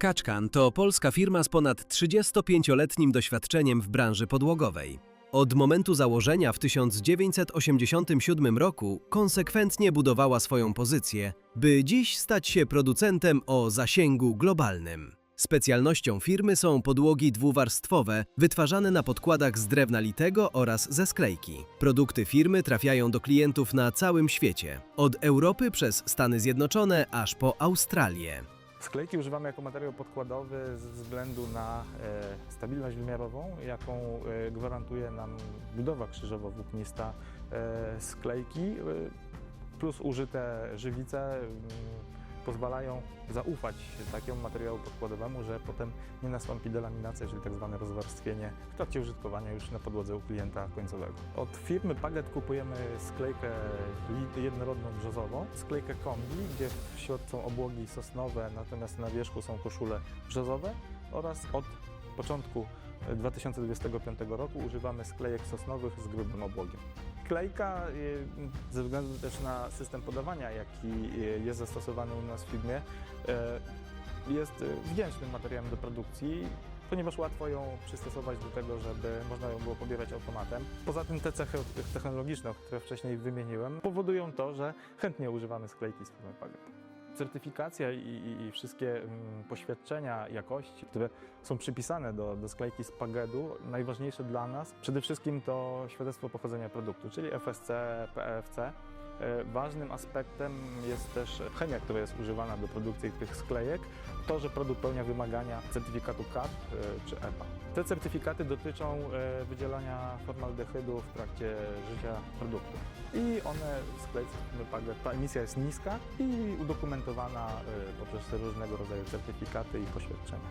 Kaczkan to polska firma z ponad 35-letnim doświadczeniem w branży podłogowej. Od momentu założenia w 1987 roku konsekwentnie budowała swoją pozycję, by dziś stać się producentem o zasięgu globalnym. Specjalnością firmy są podłogi dwuwarstwowe, wytwarzane na podkładach z drewna litego oraz ze sklejki. Produkty firmy trafiają do klientów na całym świecie, od Europy przez Stany Zjednoczone aż po Australię. Sklejki używamy jako materiał podkładowy ze względu na e, stabilność wymiarową, jaką e, gwarantuje nam budowa krzyżowo-włóknista e, sklejki, plus użyte żywice mm, pozwalają zaufać takiemu materiałowi podkładowemu, że potem nie nastąpi delaminacja, czyli tak zwane rozwarstwienie w trakcie użytkowania już na podłodze u klienta końcowego. Od firmy Paget kupujemy sklejkę jednorodną brzozową, sklejkę kombi, gdzie w środku są obłogi sosnowe, natomiast na wierzchu są koszule brzozowe oraz od początku 2025 roku używamy sklejek sosnowych z grubym obłogiem. Klejka y, ze względu też na system podawania, jaki y, jest zastosowany u nas w firmie, y, jest wdzięcznym materiałem do produkcji, ponieważ łatwo ją przystosować do tego, żeby można ją było pobierać automatem. Poza tym te cechy technologiczne, które wcześniej wymieniłem, powodują to, że chętnie używamy sklejki z firmy Paget. Certyfikacja i, i, i wszystkie mm, poświadczenia jakości, które są przypisane do, do sklejki z Pagedu, najważniejsze dla nas przede wszystkim to świadectwo pochodzenia produktu, czyli FSC, PFC. E, Ważnym aspektem jest też chemia, która jest używana do produkcji tych sklejek, to, że produkt pełnia wymagania certyfikatu CAP e, czy EPA. Te certyfikaty dotyczą e, wydzielania formaldehydu w trakcie życia produktu. I one w sklejce Paget, ta emisja jest niska i udokumentowana poprzez różnego rodzaju certyfikaty i poświadczenia.